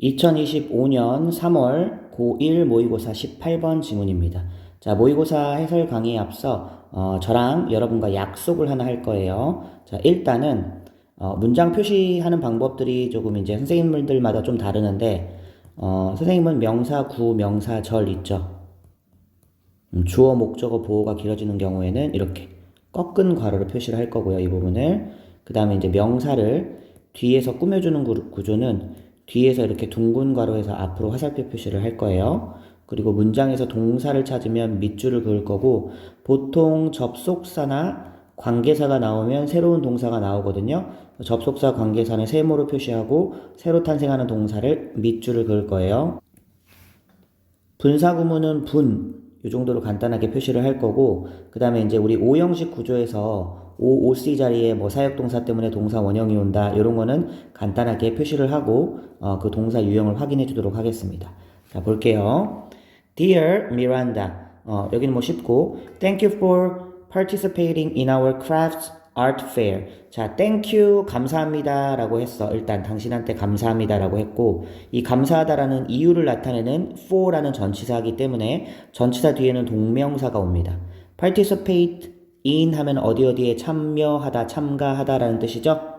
2025년 3월 고1 모의고사 18번 지문입니다. 자, 모의고사 해설 강의에 앞서 어, 저랑 여러분과 약속을 하나 할 거예요. 자, 일단은 어, 문장 표시하는 방법들이 조금 이제 선생님들마다 좀 다르는데 어, 선생님은 명사, 구, 명사, 절 있죠. 음, 주어, 목적어, 보호가 길어지는 경우에는 이렇게 꺾은 괄호로 표시를 할 거고요. 이 부분을. 그 다음에 이제 명사를 뒤에서 꾸며주는 구- 구조는 뒤에서 이렇게 둥근 괄호에서 앞으로 화살표 표시를 할 거예요. 그리고 문장에서 동사를 찾으면 밑줄을 그을 거고 보통 접속사나 관계사가 나오면 새로운 동사가 나오거든요. 접속사 관계사는 세모로 표시하고 새로 탄생하는 동사를 밑줄을 그을 거예요. 분사구문은 분, 이 정도로 간단하게 표시를 할 거고, 그 다음에 이제 우리 오형식 구조에서 O, OC 자리에 뭐 사역동사 때문에 동사 원형이 온다, 이런 거는 간단하게 표시를 하고, 어, 그 동사 유형을 확인해 주도록 하겠습니다. 자, 볼게요. Dear Miranda, 어, 여기는 뭐 쉽고, Thank you for participating in our crafts art fair. 자, thank you, 감사합니다. 라고 했어. 일단 당신한테 감사합니다. 라고 했고, 이 감사하다라는 이유를 나타내는 for라는 전치사이기 때문에 전치사 뒤에는 동명사가 옵니다. participate in 하면 어디 어디에 참여하다, 참가하다라는 뜻이죠.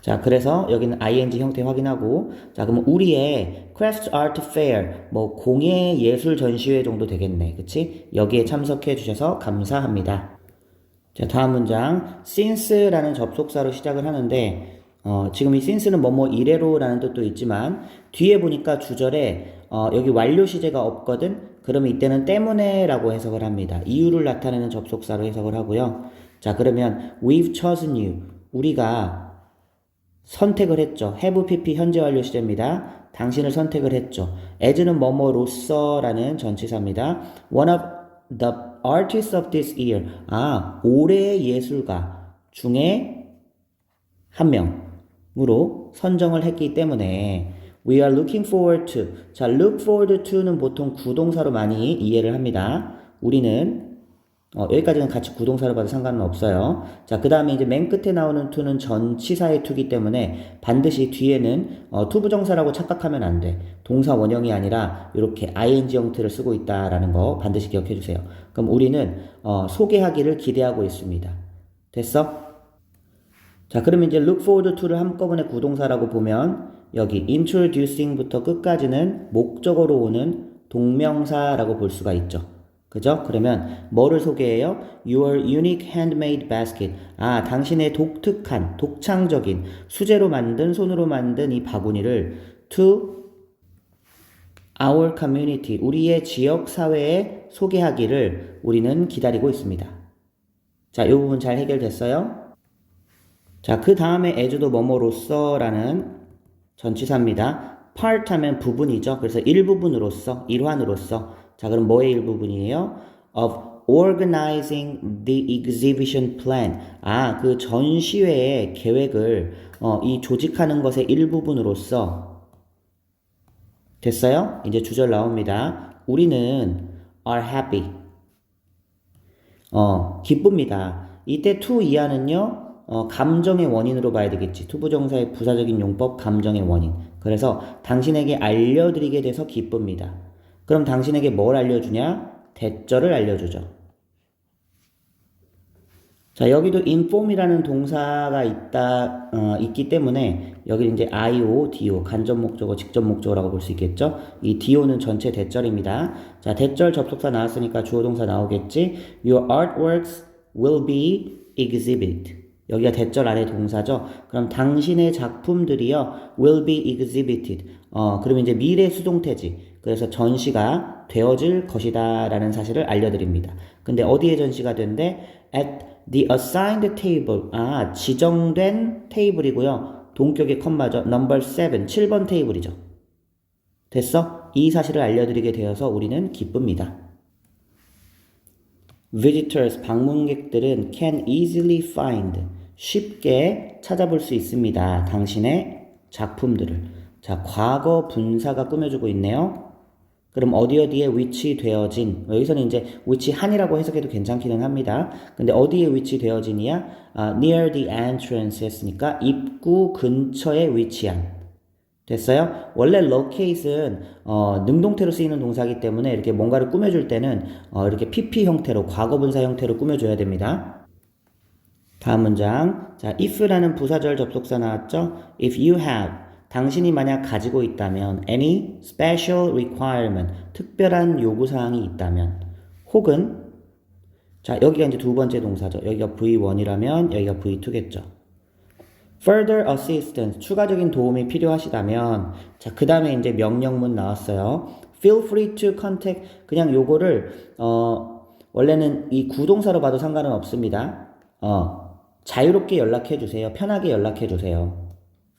자, 그래서 여기는 ing 형태 확인하고, 자, 그러면 우리의 Crafts Art Fair, 뭐 공예 예술 전시회 정도 되겠네. 그치? 여기에 참석해 주셔서 감사합니다. 자, 다음 문장. since라는 접속사로 시작을 하는데, 어, 지금 이 since는 뭐뭐 이래로라는 뜻도 있지만, 뒤에 보니까 주절에, 어, 여기 완료 시제가 없거든? 그러면 이때는 때문에라고 해석을 합니다. 이유를 나타내는 접속사로 해석을 하고요. 자, 그러면 we've chosen you. 우리가 선택을 했죠. have pp 현재 완료 시제입니다. 당신을 선택을 했죠. as는 뭐뭐로서라는 전치사입니다. one of the artists of this year. 아, 올해의 예술가 중에 한 명으로 선정을 했기 때문에 we are looking forward to. 자, look forward to는 보통 구동사로 많이 이해를 합니다. 우리는 어, 여기까지는 같이 구동사로 봐도 상관은 없어요. 자, 그 다음에 이제 맨 끝에 나오는 to는 전치사의 to기 때문에 반드시 뒤에는 어, 투부정사라고 착각하면 안 돼. 동사 원형이 아니라 이렇게 ing 형태를 쓰고 있다라는 거 반드시 기억해 주세요. 그럼 우리는 어, 소개하기를 기대하고 있습니다. 됐어? 자, 그러면 이제 look forward to를 한꺼번에 구동사라고 보면 여기 introducing부터 끝까지는 목적어로 오는 동명사라고 볼 수가 있죠. 그죠? 그러면 뭐를 소개해요? Your unique handmade basket. 아, 당신의 독특한, 독창적인 수제로 만든, 손으로 만든 이 바구니를 to our community, 우리의 지역 사회에 소개하기를 우리는 기다리고 있습니다. 자, 이 부분 잘 해결됐어요? 자, 그 다음에 as도 뭐뭐로서라는 전치사입니다. part 하면 부분이죠. 그래서 일부분으로서, 일환으로서. 자, 그럼 뭐의 일부분이에요? of organizing the exhibition plan. 아, 그 전시회의 계획을 어, 이 조직하는 것의 일부분으로서 됐어요? 이제 주절 나옵니다. 우리는 are happy. 어, 기쁩니다. 이때 to 이하는요, 어, 감정의 원인으로 봐야 되겠지. 투부정사의 부사적인 용법, 감정의 원인. 그래서 당신에게 알려드리게 돼서 기쁩니다. 그럼 당신에게 뭘 알려주냐? 대절을 알려주죠. 자, 여기도 inform이라는 동사가 있다, 어, 있기 때문에 여기 이제 IO, DO, 간접 목적어, 직접 목적어라고 볼 수 있겠죠? 이 DO는 전체 대절입니다. 자, 대절 접속사 나왔으니까 주어 동사 나오겠지? Your artworks will be exhibited. 여기가 대절 아래 동사죠. 그럼 당신의 작품들이요 will be exhibited. 어, 그러면 이제 미래 수동태지. 그래서 전시가 되어질 것이다라는 사실을 알려드립니다. 근데 어디에 전시가 된대? At the assigned table. 아, 지정된 테이블이고요. 동격의 컴마죠. Number 7, 7번 테이블이죠. 됐어? 이 사실을 알려드리게 되어서 우리는 기쁩니다. Visitors, 방문객들은 can easily find, 쉽게 찾아볼 수 있습니다. 당신의 작품들을. 자, 과거 분사가 꾸며주고 있네요. 그럼 어디 어디에 위치되어진, 여기서는 이제 위치한이라고 해석해도 괜찮기는 합니다. 근데 어디에 위치되어진이야? 아, near the entrance 했으니까 입구 근처에 위치한. 됐어요? 원래 locate은 어, 능동태로 쓰이는 동사이기 때문에 이렇게 뭔가를 꾸며줄 때는 어, 이렇게 pp 형태로 과거분사 형태로 꾸며줘야 됩니다. 다음 문장. 자, if라는 부사절 접속사 나왔죠? If you have 당신이 만약 가지고 있다면 any special requirement 특별한 요구 사항이 있다면 혹은 자, 여기가 이제 두 번째 동사죠. 여기가 V1이라면 여기가 V2겠죠. further assistance 추가적인 도움이 필요하시다면 자, 그 다음에 이제 명령문 나왔어요. feel free to contact 그냥 요거를 어 원래는 이 구동사로 봐도 상관은 없습니다. 어 자유롭게 연락해 주세요. 편하게 연락해 주세요.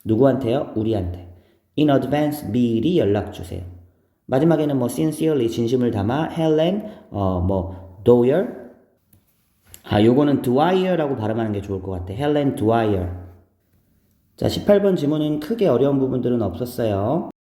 누구한테요? 우리한테. in advance 미리 연락 주세요. 마지막에는 뭐 sincerely 진심을 담아 Helen 어뭐 Doyer 아 요거는 Dwyer라고 발음하는 게 좋을 것 같아. Helen Dwyer. 자, 18번 지문은 크게 어려운 부분들은 없었어요.